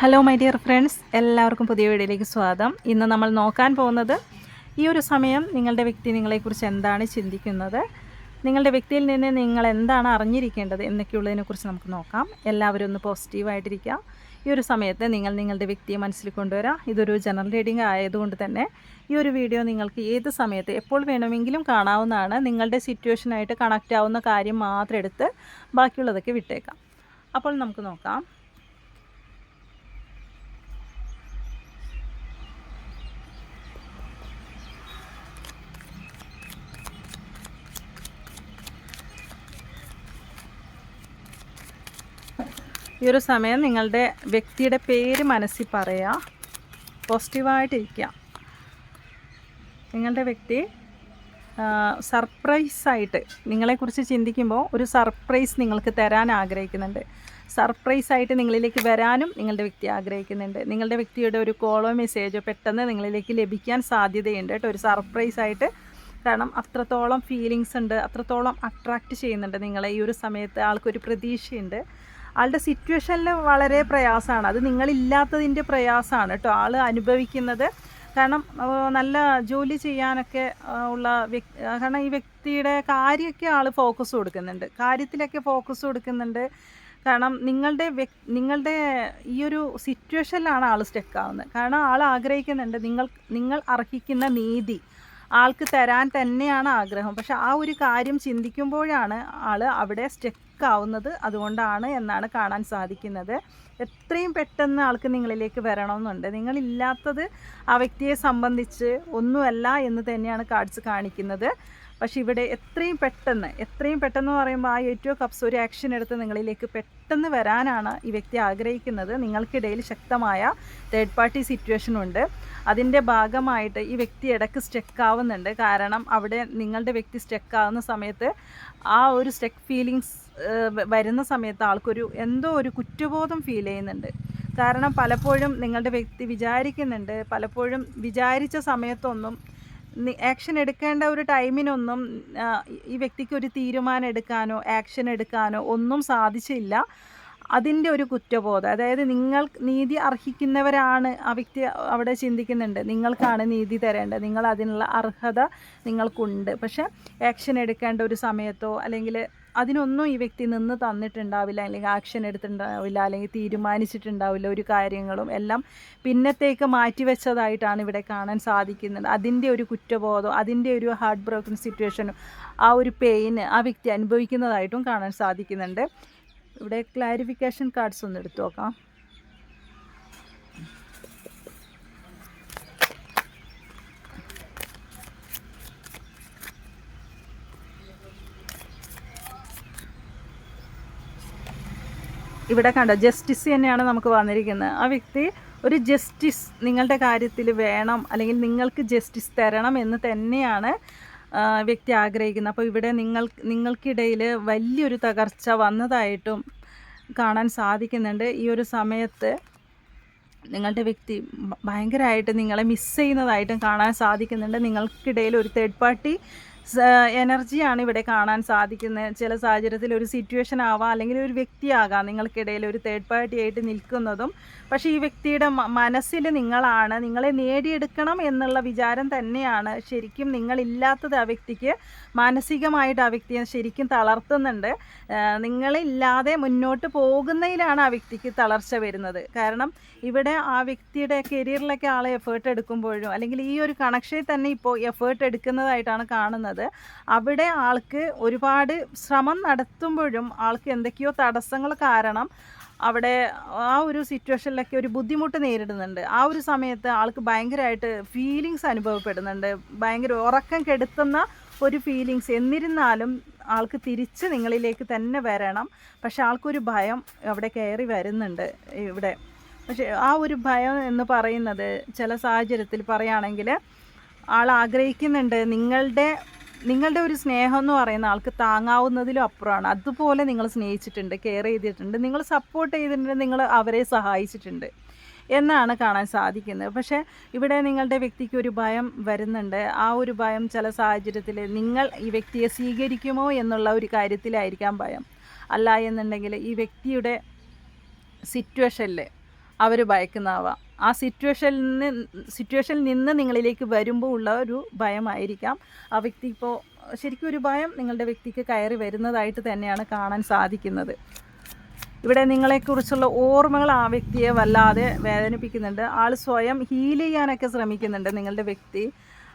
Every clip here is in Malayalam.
ഹലോ മൈ ഡിയർ ഫ്രണ്ട്സ് എല്ലാവർക്കും പുതിയ വീഡിയോയിലേക്ക് സ്വാഗതം. ഇന്ന് നമ്മൾ നോക്കാൻ പോകുന്നത് ഈ ഒരു സമയം നിങ്ങളുടെ വ്യക്തി നിങ്ങളെക്കുറിച്ച് എന്താണ് ചിന്തിക്കുന്നത്? നിങ്ങളുടെ വ്യക്തിയിൽ നിന്ന് നിങ്ങൾ എന്താണ് അറിഞ്ഞിരിക്കേണ്ടത് എന്നൊക്കെയുള്ളതിനെക്കുറിച്ച് നമുക്ക് നോക്കാം. എല്ലാവരും ഒന്ന് പോസിറ്റീവായിട്ടിരിക്കാം ഈ ഒരു സമയത്ത് നിങ്ങൾ നിങ്ങളുടെ വ്യക്തിയെ മനസ്സിൽ കൊണ്ടുവരാം. ഇതൊരു ജനറൽ റീഡിംഗ് ആയതുകൊണ്ട് തന്നെ ഈ ഒരു വീഡിയോ നിങ്ങൾക്ക് ഏത് സമയത്ത് എപ്പോൾ വേണമെങ്കിലും കാണാവുന്നതാണ്. നിങ്ങളുടെ സിറ്റുവേഷനായിട്ട് കണക്റ്റ് ആവുന്ന കാര്യം മാത്രം എടുത്ത് ബാക്കിയുള്ളതൊക്കെ വിട്ടേക്കാം. അപ്പോൾ നമുക്ക് നോക്കാം. ഈ ഒരു സമയം നിങ്ങളുടെ വ്യക്തിയുടെ പേര് മനസ്സിൽ പറയുക പോസിറ്റീവായിട്ടിരിക്കുക നിങ്ങളുടെ വ്യക്തി സർപ്രൈസായിട്ട് നിങ്ങളെക്കുറിച്ച് ചിന്തിക്കുമ്പോൾ ഒരു സർപ്രൈസ് നിങ്ങൾക്ക് തരാൻ ആഗ്രഹിക്കുന്നുണ്ട്. സർപ്രൈസായിട്ട് നിങ്ങളിലേക്ക് വരാനും നിങ്ങളുടെ വ്യക്തി ആഗ്രഹിക്കുന്നുണ്ട്. നിങ്ങളുടെ വ്യക്തിയുടെ ഒരു കോളോ മെസ്സേജോ പെട്ടെന്ന് നിങ്ങളിലേക്ക് ലഭിക്കാൻ സാധ്യതയുണ്ട് കേട്ടോ. ഒരു സർപ്രൈസായിട്ട് കാരണം അത്രത്തോളം ഫീലിങ്സ് ഉണ്ട് അത്രത്തോളം അട്രാക്റ്റ് ചെയ്യുന്നുണ്ട് നിങ്ങളെ ഈ ഒരു സമയത്ത്. ആൾക്കൊരു പ്രതീക്ഷയുണ്ട്. ആളുടെ സിറ്റുവേഷനിൽ വളരെ പ്രയാസമാണ് അത് നിങ്ങളില്ലാത്തതിന്റെ പ്രയാസമാണ് കേട്ടോ. ആൾ അനുഭവിക്കുന്നത്. കാരണം നല്ല ജോലി ചെയ്യാനൊക്കെ ഉള്ള വ്യക്തി കാരണം ഈ വ്യക്തിയുടെ കാര്യമൊക്കെ ആൾ ഫോക്കസ് കൊടുക്കുന്നുണ്ട്. കാര്യത്തിലൊക്കെ ഫോക്കസ് കൊടുക്കുന്നുണ്ട്. കാരണം നിങ്ങളുടെ നിങ്ങളുടെ ഈ ഒരു സിറ്റുവേഷനിലാണ് ആൾ സ്റ്റെക്ക് ആവുന്നത്. കാരണം ആൾ ആഗ്രഹിക്കുന്നുണ്ട് നിങ്ങൾ നിങ്ങൾ അർഹിക്കുന്ന നീതി ആൾക്ക് തരാൻ തന്നെയാണ് ആഗ്രഹം. പക്ഷെ ആ ഒരു കാര്യം ചിന്തിക്കുമ്പോഴാണ് ആൾ അവിടെ സ്റ്റെക്ക് ആവുന്നത് അതുകൊണ്ടാണ് എന്നാണ് കാണാൻ സാധിക്കുന്നത്. എത്രയും പെട്ടെന്ന് ആൾക്ക് നിങ്ങളിലേക്ക് വരണമെന്നുണ്ട്. നിങ്ങളില്ലാത്തത് ആ വ്യക്തിയെ സംബന്ധിച്ച് ഒന്നുമല്ല എന്ന് തന്നെയാണ് കാർഡ്സ് കാണിക്കുന്നത്. പക്ഷേ ഇവിടെ എത്രയും പെട്ടെന്ന് എത്രയും പെട്ടെന്ന് പറയുമ്പോൾ ആ ഏറ്റവും കപ്സ് ഒരു ആക്ഷൻ എടുത്ത് നിങ്ങളിലേക്ക് പെട്ടെന്ന് വരാനാണ് ഈ വ്യക്തി ആഗ്രഹിക്കുന്നത്. നിങ്ങൾക്കിടയിൽ ശക്തമായ തേർഡ് പാർട്ടി സിറ്റുവേഷൻ ഉണ്ട്. അതിന്റെ ഭാഗമായിട്ട് ഈ വ്യക്തി ഇടയ്ക്ക് സ്റ്റെക്ക് ആവുന്നുണ്ട്. കാരണം അവിടെ നിങ്ങളുടെ വ്യക്തി സ്റ്റെക്ക് ആവുന്ന സമയത്ത് ആ ഒരു സ്റ്റെക്ക് ഫീലിങ്സ് വരുന്ന സമയത്ത് ആൾക്കൊരു എന്തോ ഒരു കുറ്റബോധം ഫീൽ ചെയ്യുന്നുണ്ട്. കാരണം പലപ്പോഴും നിങ്ങളുടെ വ്യക്തി വിചാരിക്കുന്നുണ്ട്. പലപ്പോഴും വിചാരിച്ച സമയത്തൊന്നും ആക്ഷൻ എടുക്കേണ്ട ഒരു ടൈമിനൊന്നും ഈ വ്യക്തിക്ക് ഒരു തീരുമാനം എടുക്കാനോ ആക്ഷൻ എടുക്കാനോ ഒന്നും സാധിച്ചില്ല. അതിന്റെ ഒരു കുറ്റബോധം അതായത് നിങ്ങൾ നീതി അർഹിക്കുന്നവരാണ് ആ വ്യക്തി അവിടെ ചിന്തിക്കുന്നുണ്ട്. നിങ്ങൾക്കാണ് നീതി തരേണ്ടത്. നിങ്ങൾ അതിനുള്ള അർഹത നിങ്ങൾക്കുണ്ട്. പക്ഷേ ആക്ഷൻ എടുക്കേണ്ട ഒരു സമയത്തോ അല്ലെങ്കിൽ അതിനൊന്നും ഈ വ്യക്തി നിന്ന് തന്നിട്ടുണ്ടാവില്ല അല്ലെങ്കിൽ ആക്ഷൻ എടുത്തിട്ടുണ്ടാവില്ല അല്ലെങ്കിൽ തീരുമാനിച്ചിട്ടുണ്ടാവില്ല ഒരു കാര്യങ്ങളും എല്ലാം പിന്നത്തേക്ക് മാറ്റിവെച്ചതായിട്ടാണ് ഇവിടെ കാണാൻ സാധിക്കുന്നത്. അതിന്റെ ഒരു കുറ്റബോധം അതിന്റെ ഒരു ഹാർട്ട് ബ്രോക്കൺ സിറ്റുവേഷനും ആ ഒരു പെയിന് ആ വ്യക്തി അനുഭവിക്കുന്നതായിട്ടും കാണാൻ സാധിക്കുന്നുണ്ട്. ഇവിടെ ക്ലാരിഫിക്കേഷൻ കാർഡ്സ് ഒന്ന് എടുത്തു നോക്കാം. ഇവിടെ കണ്ട ജസ്റ്റിസ് തന്നെയാണ് നമുക്ക് വന്നിരിക്കുന്നത്. ആ വ്യക്തി ഒരു ജസ്റ്റിസ് നിങ്ങളുടെ കാര്യത്തിൽ വേണം അല്ലെങ്കിൽ നിങ്ങൾക്ക് ജസ്റ്റിസ് തരണം എന്ന് തന്നെയാണ് വ്യക്തി ആഗ്രഹിക്കുന്നത്. അപ്പോൾ ഇവിടെ നിങ്ങൾ നിങ്ങൾക്കിടയിൽ വലിയൊരു തകർച്ച വന്നതായിട്ടും കാണാൻ സാധിക്കുന്നുണ്ട്. ഈ ഒരു സമയത്ത് നിങ്ങളുടെ വ്യക്തി ഭയങ്കരമായിട്ട് നിങ്ങളെ മിസ് ചെയ്യുന്നതായിട്ടും കാണാൻ സാധിക്കുന്നുണ്ട്. നിങ്ങൾക്കിടയിൽ ഒരു തേർഡ് പാർട്ടി എനർജിയാണ് ഇവിടെ കാണാൻ സാധിക്കുന്നത് ചില സാഹചര്യത്തിൽ ഒരു സിറ്റുവേഷൻ ആവാം അല്ലെങ്കിൽ ഒരു വ്യക്തിയാകാം നിങ്ങൾക്കിടയിൽ ഒരു തേർഡ് പാർട്ടി ആയിട്ട് നിൽക്കുന്നതും. പക്ഷേ ഈ വ്യക്തിയുടെ മനസ്സിൽ നിങ്ങളാണ്. നിങ്ങളെ നേടിയെടുക്കണം എന്നുള്ള വിചാരം തന്നെയാണ് ശരിക്കും നിങ്ങളില്ലാത്തത് ആ വ്യക്തിക്ക്. മാനസികമായിട്ട് ആ വ്യക്തിയെ ശരിക്കും തളർത്തുന്നുണ്ട്. നിങ്ങളില്ലാതെ മുന്നോട്ട് പോകുന്നതിലാണ് ആ വ്യക്തിക്ക് തളർച്ച വരുന്നത്. കാരണം ഇവിടെ ആ വ്യക്തിയുടെ കരിയറിലൊക്കെ ആളെ എഫേർട്ട് എടുക്കുമ്പോഴും അല്ലെങ്കിൽ ഈ ഒരു കണക്ഷനിൽ തന്നെ ഇപ്പോൾ എഫേർട്ട് എടുക്കുന്നതായിട്ടാണ് കാണുന്നത്. അവിടെ ആൾക്ക് ഒരുപാട് ശ്രമം നടത്തുമ്പോഴും ആൾക്ക് എന്തൊക്കെയോ തടസ്സങ്ങൾ കാരണം അവിടെ ആ ഒരു സിറ്റുവേഷനിലൊക്കെ ഒരു ബുദ്ധിമുട്ട് നേരിടുന്നുണ്ട്. ആ ഒരു സമയത്ത് ആൾക്ക് ഭയങ്കരമായിട്ട് ഫീലിങ്സ് അനുഭവപ്പെടുന്നുണ്ട്. ഭയങ്കര ഉറക്കം കെടുത്തുന്ന ഒരു ഫീലിങ്സ് എന്നിരുന്നാലും ആൾക്ക് തിരിച്ച് നിങ്ങളിലേക്ക് തന്നെ വരണം. പക്ഷെ ആൾക്കൊരു ഭയം അവിടെ കയറി വരുന്നുണ്ട് ഇവിടെ. പക്ഷേ ആ ഒരു ഭയം എന്ന് പറയുന്നത് ചില സാഹചര്യത്തിൽ പറയുകയാണെങ്കിൽ ആൾ ആഗ്രഹിക്കുന്നുണ്ട് നിങ്ങളുടെ നിങ്ങളുടെ ഒരു സ്നേഹം എന്ന് പറയുന്ന ആൾക്ക് താങ്ങാവുന്നതിലും അപ്പുറമാണ്. അതുപോലെ നിങ്ങൾ സ്നേഹിച്ചിട്ടുണ്ട് കെയർ ചെയ്തിട്ടുണ്ട് നിങ്ങൾ സപ്പോർട്ട് ചെയ്തിട്ടുണ്ട് നിങ്ങൾ അവരെ സഹായിച്ചിട്ടുണ്ട് എന്നാണ് കാണാൻ സാധിക്കുന്നത്. പക്ഷേ ഇവിടെ നിങ്ങളുടെ വ്യക്തിക്ക് ഒരു ഭയം വരുന്നുണ്ട്. ആ ഒരു ഭയം ചില സാഹചര്യത്തിൽ നിങ്ങൾ ഈ വ്യക്തിയെ സ്വീകരിക്കുമോ എന്നുള്ള ഒരു കാര്യത്തിലായിരിക്കാം ഭയം. അല്ല എന്നുണ്ടെങ്കിൽ ഈ വ്യക്തിയുടെ സിറ്റുവേഷനിൽ അവർ ഭയക്കുന്നതാവാം. ആ സിറ്റുവേഷനിൽ നിന്ന് സിറ്റുവേഷനിൽ നിന്ന് നിങ്ങളിലേക്ക് വരുമ്പോൾ ഉള്ള ഒരു ഭയമായിരിക്കാം. ആ വ്യക്തി ഇപ്പോൾ ശരിക്കും ഒരു ഭയം നിങ്ങളുടെ വ്യക്തിക്ക് കയറി വരുന്നതായിട്ട് തന്നെയാണ് കാണാൻ സാധിക്കുന്നത്. ഇവിടെ നിങ്ങളെക്കുറിച്ചുള്ള ഓർമ്മകൾ ആ വ്യക്തിയെ വല്ലാതെ വേദനിപ്പിക്കുന്നുണ്ട്. ആൾ സ്വയം ഹീൽ ചെയ്യാനൊക്കെ ശ്രമിക്കുന്നുണ്ട് നിങ്ങളുടെ വ്യക്തി.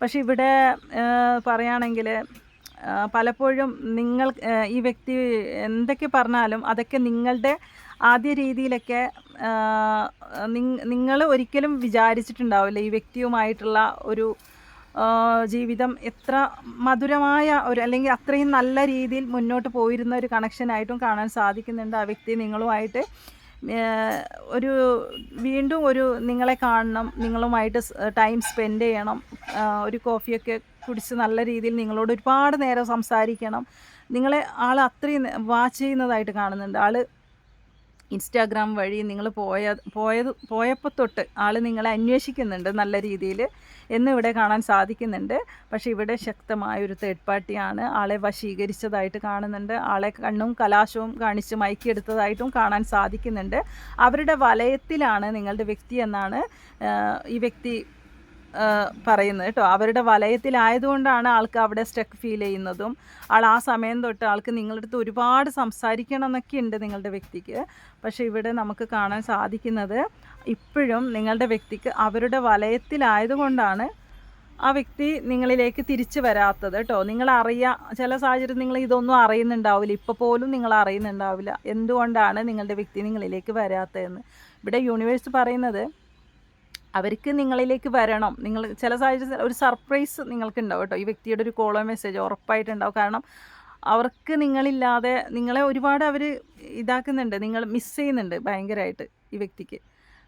പക്ഷെ ഇവിടെ പറയുകയാണെങ്കിൽ പലപ്പോഴും നിങ്ങൾ ഈ വ്യക്തി എന്തൊക്കെ പറഞ്ഞാലും അതൊക്കെ നിങ്ങളുടെ ആദ്യ രീതിയിലൊക്കെ നിങ്ങൾ ഒരിക്കലും വിചാരിച്ചിട്ടുണ്ടാവില്ല ഈ വ്യക്തിയുമായിട്ടുള്ള ഒരു ജീവിതം എത്ര മധുരമായ ഒരു അല്ലെങ്കിൽ അത്രയും നല്ല രീതിയിൽ മുന്നോട്ട് പോയിരുന്ന ഒരു കണക്ഷനായിട്ടും കാണാൻ സാധിക്കുന്നുണ്ട് ആ വ്യക്തി നിങ്ങളുമായിട്ട്. ഒരു വീണ്ടും ഒരു നിങ്ങളെ കാണണം നിങ്ങളുമായിട്ട് ടൈം സ്പെൻഡ് ചെയ്യണം ഒരു കോഫിയൊക്കെ കുടിച്ച് നല്ല രീതിയിൽ നിങ്ങളോട് ഒരുപാട് നേരം സംസാരിക്കണം. നിങ്ങളെ ആൾ അത്രയും വാച്ച് ചെയ്യുന്നതായിട്ട് കാണുന്നുണ്ട്. ആൾ ഇൻസ്റ്റാഗ്രാം വഴി നിങ്ങൾ പോയ പോയത് പോയപ്പോൾ തൊട്ട് ആൾ നിങ്ങളെ അന്വേഷിക്കുന്നുണ്ട് നല്ല രീതിയിൽ എന്ന് ഇവിടെ കാണാൻ സാധിക്കുന്നുണ്ട്. പക്ഷേ ഇവിടെ ശക്തമായ ഒരു തേർഡ് പാർട്ടിയാണ് ആളെ വശീകരിച്ചതായിട്ട് കാണുന്നുണ്ട്. ആളെ കണ്ണും കലാശവും കാണിച്ച് മയക്കിയെടുത്തതായിട്ടും കാണാൻ സാധിക്കുന്നുണ്ട്. അവരുടെ വലയത്തിലാണ് നിങ്ങളുടെ വ്യക്തി എന്നാണ് ഈ വ്യക്തി പറയുന്നത് കേട്ടോ. അവരുടെ വലയത്തിലായതുകൊണ്ടാണ് ആൾക്ക് അവിടെ സ്റ്റക്ക് ഫീൽ ചെയ്യുന്നതും. ആൾ ആ സമയം തൊട്ട് ആൾക്ക് നിങ്ങളുടെ അടുത്ത് ഒരുപാട് സംസാരിക്കണം എന്നൊക്കെ ഉണ്ട് നിങ്ങളുടെ വ്യക്തിക്ക്. പക്ഷേ ഇവിടെ നമുക്ക് കാണാൻ സാധിക്കുന്നത് ഇപ്പോഴും നിങ്ങളുടെ വ്യക്തിക്ക് അവരുടെ വലയത്തിലായതുകൊണ്ടാണ് ആ വ്യക്തി നിങ്ങളിലേക്ക് തിരിച്ചു വരാത്തത് കേട്ടോ. നിങ്ങൾ ചില സാഹചര്യം നിങ്ങൾ ഇതൊന്നും അറിയുന്നുണ്ടാവില്ല. ഇപ്പോൾ പോലും നിങ്ങൾ അറിയുന്നുണ്ടാവില്ല. എന്തുകൊണ്ടാണ് നിങ്ങളുടെ വ്യക്തി നിങ്ങളിലേക്ക് വരാത്തതെന്ന്? ഇവിടെ യൂണിവേഴ്സ് പറയുന്നത് അവർക്ക് നിങ്ങളിലേക്ക് വരണം. നിങ്ങൾ ചില സാഹചര്യത്തിൽ ഒരു സർപ്രൈസ് നിങ്ങൾക്ക് ഉണ്ടാവും കേട്ടോ. ഈ വ്യക്തിയുടെ ഒരു കോളോ മെസ്സേജ് ഉറപ്പായിട്ടുണ്ടാവും. കാരണം അവർക്ക് നിങ്ങളില്ലാതെ നിങ്ങളെ ഒരുപാട് അവർ ഇതാക്കുന്നുണ്ട്. നിങ്ങൾ മിസ് ചെയ്യുന്നുണ്ട് ഭയങ്കരമായിട്ട് ഈ വ്യക്തിക്ക്.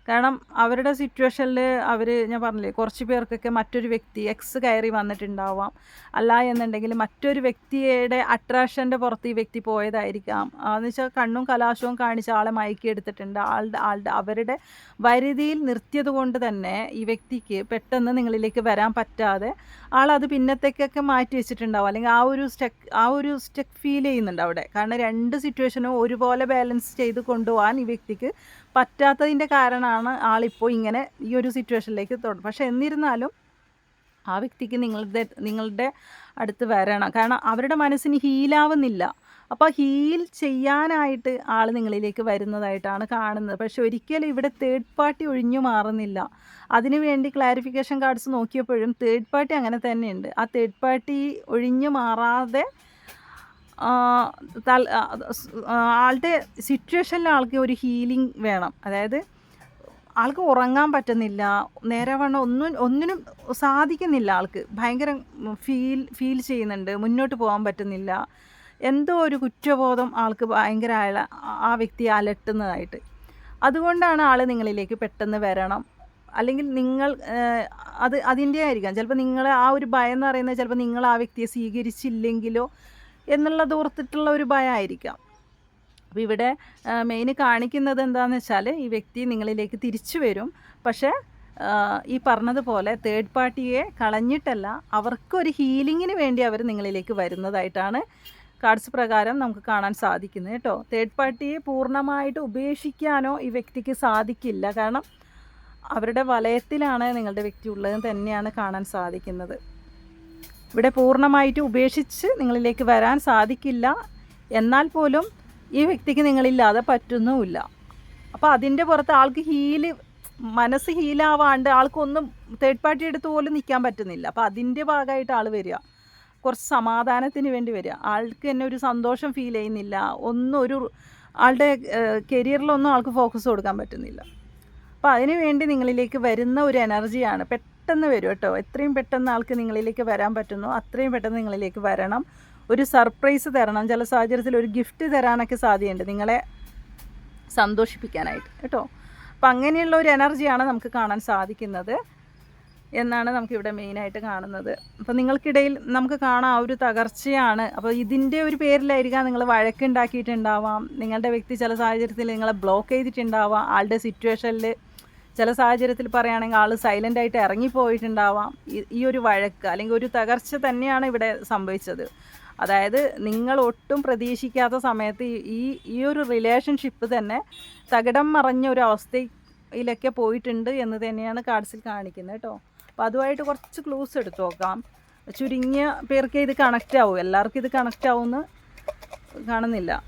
കാരണം അവരുടെ സിറ്റുവേഷനിൽ അവർ ഞാൻ പറഞ്ഞില്ലേ കുറച്ച് പേർക്കൊക്കെ മറ്റൊരു വ്യക്തി എക്സ് കയറി വന്നിട്ടുണ്ടാവാം. അല്ല എന്നുണ്ടെങ്കിൽ മറ്റൊരു വ്യക്തിയുടെ അട്രാക്ഷന്റെ പുറത്ത് ഈ വ്യക്തി പോയതായിരിക്കാം. എന്ന് വെച്ചാൽ കണ്ണും കലാശവും കാണിച്ച് ആളെ മയക്കിയെടുത്തിട്ടുണ്ട് ആളുടെ ആളുടെ അവരുടെ വരുതിയിൽ നിർത്തിയത് കൊണ്ട് തന്നെ ഈ വ്യക്തിക്ക് പെട്ടെന്ന് നിങ്ങളിലേക്ക് വരാൻ പറ്റാതെ ആളത് പിന്നത്തേക്കൊക്കെ മാറ്റി വെച്ചിട്ടുണ്ടാവും. അല്ലെങ്കിൽ ആ ഒരു സ്റ്റക്ക് ആ ഒരു സ്റ്റക്ക് ഫീൽ ചെയ്യുന്നുണ്ട് അവിടെ. കാരണം രണ്ട് സിറ്റുവേഷനും ഒരുപോലെ ബാലൻസ് ചെയ്ത് കൊണ്ടുപോകാൻ ഈ വ്യക്തിക്ക് പറ്റാത്തതിന്റെ കാരണമാണ് ആളിപ്പോൾ ഇങ്ങനെ ഈ ഒരു സിറ്റുവേഷനിലേക്ക് തുടങ്ങും പക്ഷെ എന്നിരുന്നാലും ആ വ്യക്തിക്ക് നിങ്ങളുടെ നിങ്ങളുടെ അടുത്ത് വരണം. കാരണം അവരുടെ മനസ്സിന് ഹീലാവുന്നില്ല. അപ്പോൾ ഹീൽ ചെയ്യാനായിട്ട് ആൾ നിങ്ങളിലേക്ക് വരുന്നതായിട്ടാണ് കാണുന്നത്. പക്ഷെ ഒരിക്കലും ഇവിടെ തേർഡ് പാർട്ടി ഒഴിഞ്ഞു മാറുന്നില്ല. അതിനുവേണ്ടി ക്ലാരിഫിക്കേഷൻ കാർഡ്സ് നോക്കിയപ്പോഴും തേർഡ് പാർട്ടി അങ്ങനെ തന്നെയുണ്ട്. ആ തേർഡ് പാർട്ടി ഒഴിഞ്ഞു മാറാതെ ആളുടെ സിറ്റുവേഷനിൽ ആൾക്ക് ഒരു ഹീലിംഗ് വേണം. അതായത് ആൾക്ക് ഉറങ്ങാൻ പറ്റുന്നില്ല നേരെ വണ്ണം ഒന്നും ഒന്നിനും സാധിക്കുന്നില്ല ആൾക്ക്. ഭയങ്കര ഫീൽ ഫീൽ ചെയ്യുന്നുണ്ട് മുന്നോട്ട് പോകാൻ പറ്റുന്നില്ല. എന്തോ ഒരു കുറ്റബോധം ആൾക്ക് ഭയങ്കര ആ വ്യക്തിയെ അലട്ടുന്നതായിട്ട്. അതുകൊണ്ടാണ് ആൾ നിങ്ങളിലേക്ക് പെട്ടെന്ന് വരണം. അല്ലെങ്കിൽ നിങ്ങൾ അത് അതിന്റെ ആയിരിക്കാം. ചിലപ്പോൾ നിങ്ങൾ ആ ഒരു ഭയം എന്ന് പറയുന്നത് ചിലപ്പോൾ നിങ്ങൾ ആ വ്യക്തിയെ സ്വീകരിച്ചില്ലെങ്കിലോ എന്നുള്ളത് ഓർത്തിട്ടുള്ള ഒരു ഭയമായിരിക്കാം അപ്പോൾ ഇവിടെ മെയിൻ കാണിക്കുന്നത് എന്താണെന്ന് വെച്ചാൽ ഈ വ്യക്തി നിങ്ങളിലേക്ക് തിരിച്ചു വരും. പക്ഷേ ഈ പറഞ്ഞതുപോലെ തേർഡ് പാർട്ടിയെ കളഞ്ഞിട്ടല്ല അവർക്കൊരു ഹീലിങ്ങിന് വേണ്ടി അവർ നിങ്ങളിലേക്ക് വരുന്നതായിട്ടാണ് കാർഡ്സ് പ്രകാരം നമുക്ക് കാണാൻ സാധിക്കുന്നത് കേട്ടോ. തേർഡ് പാർട്ടിയെ പൂർണമായിട്ട് ഉപേക്ഷിക്കാനോ ഈ വ്യക്തിക്ക് സാധിക്കില്ല. കാരണം അവരുടെ വലയത്തിലാണ് നിങ്ങളുടെ വ്യക്തി ഉള്ളതെന്ന് തന്നെയാണ് കാണാൻ സാധിക്കുന്നത്. ഇവിടെ പൂർണമായിട്ട് ഉപേക്ഷിച്ച് നിങ്ങളിലേക്ക് വരാൻ സാധിക്കില്ല. എന്നാൽ പോലും ഈ വ്യക്തിക്ക് നിങ്ങളില്ലാതെ പറ്റുന്നുമില്ല. അപ്പോൾ അതിന്റെ പുറത്ത് ആൾക്ക് ഹീൽ മനസ്സ് ഹീലാവാണ്ട് ആൾക്കൊന്നും തേർഡ് പാർട്ടി എടുത്ത് പോലും നിൽക്കാൻ പറ്റുന്നില്ല. അപ്പോൾ അതിന്റെ ഭാഗമായിട്ട് ആൾ വരിക. കുറച്ച് സമാധാനത്തിന് വേണ്ടി വരിക. ആൾക്ക് തന്നെ ഒരു സന്തോഷം ഫീൽ ചെയ്യുന്നില്ല. ഒന്നും ഒരു ആളുടെ കരിയറിലൊന്നും ആൾക്ക് ഫോക്കസ് കൊടുക്കാൻ പറ്റുന്നില്ല. അപ്പോൾ അതിനുവേണ്ടി നിങ്ങളിലേക്ക് വരുന്ന ഒരു എനർജിയാണ് പെട്ടെന്ന് വരും കേട്ടോ. എത്രയും പെട്ടെന്ന് ആൾക്ക് നിങ്ങളിലേക്ക് വരാൻ പറ്റുന്നു. അത്രയും പെട്ടെന്ന് നിങ്ങളിലേക്ക് വരണം. ഒരു സർപ്രൈസ് തരണം. ചില സാഹചര്യത്തിൽ ഒരു ഗിഫ്റ്റ് തരാനൊക്കെ സാധ്യതയുണ്ട്. നിങ്ങളെ സന്തോഷിപ്പിക്കാനായിട്ട്. കേട്ടോ. അപ്പം അങ്ങനെയുള്ള ഒരു എനർജിയാണ് നമുക്ക് കാണാൻ സാധിക്കുന്നത് എന്നാണ് നമുക്കിവിടെ മെയിനായിട്ട് കാണുന്നത്. അപ്പോൾ നിങ്ങൾക്കിടയിൽ നമുക്ക് കാണാം ആ ഒരു തകർച്ചയാണ്. അപ്പോൾ ഇതിന്റെ ഒരു പേരിലായിരിക്കാം നിങ്ങൾ വഴക്കുണ്ടാക്കിയിട്ടുണ്ടാവാം. നിങ്ങളുടെ വ്യക്തി ചില സാഹചര്യത്തിൽ നിങ്ങളെ ബ്ലോക്ക് ചെയ്തിട്ടുണ്ടാവാം. ആളുടെ സിറ്റുവേഷനിൽ ചില സാഹചര്യത്തിൽ പറയുകയാണെങ്കിൽ ആൾ സൈലന്റ് ആയിട്ട് ഇറങ്ങിപ്പോയിട്ടുണ്ടാവാം ഈ- ഒരു വഴക്ക് അല്ലെങ്കിൽ ഒരു തകർച്ച തന്നെയാണ് ഇവിടെ സംഭവിച്ചത്. അതായത് നിങ്ങൾ ഒട്ടും പ്രതീക്ഷിക്കാത്ത സമയത്ത് ഈ- ഈ ഈ ഒരു റിലേഷൻഷിപ്പ് തന്നെ തകിടം മറഞ്ഞ ഒരു അവസ്ഥയിലൊക്കെ പോയിട്ടുണ്ട് എന്ന് തന്നെയാണ് കാർഡ്സിൽ കാണിക്കുന്നത് കേട്ടോ. അപ്പോൾ അതുമായിട്ട് കുറച്ച് ക്ലൂസ് എടുത്ത് നോക്കാം. ചുരുങ്ങിയ പേർക്കേ ഇത് കണക്റ്റ് ആവും. എല്ലാവർക്കും ഇത് കണക്റ്റ് ആവുമെന്ന് കാണുന്നില്ല.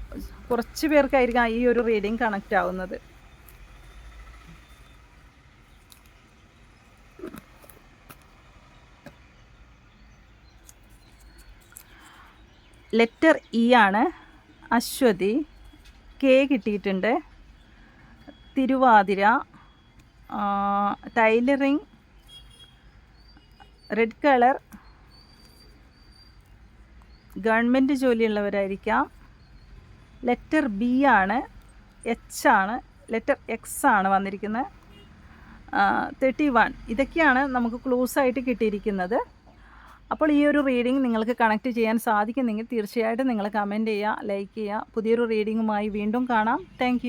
കുറച്ച് പേർക്കായിരിക്കും ഈ ഒരു റീഡിങ് കണക്റ്റ് ആവുന്നത്. ലെറ്റർ ഇ ആണ്. അശ്വതി കെ കിട്ടിയിട്ടുണ്ട്. Thiruvathira tailoring red colour government ജോലിയുള്ളവരായിരിക്കാം. Letter B ആണ്. എച്ച് ആണ്. ലെറ്റർ എക്സ് ആണ് വന്നിരിക്കുന്നത്. തേർട്ടി വൺ ഇതൊക്കെയാണ് നമുക്ക് ക്ലൂസ് ആയിട്ട് കിട്ടിയിരിക്കുന്നത്. അപ്പോൾ ഈ ഒരു റീഡിംഗ് നിങ്ങൾക്ക് കണക്ട് ചെയ്യാൻ സാധിക്കുന്നെങ്കിൽ തീർച്ചയായിട്ടും നിങ്ങൾ കമന്റ് ചെയ്യുക ലൈക്ക് ചെയ്യുക. പുതിയൊരു റീഡിങ്ങുമായി വീണ്ടും കാണാം. താങ്ക്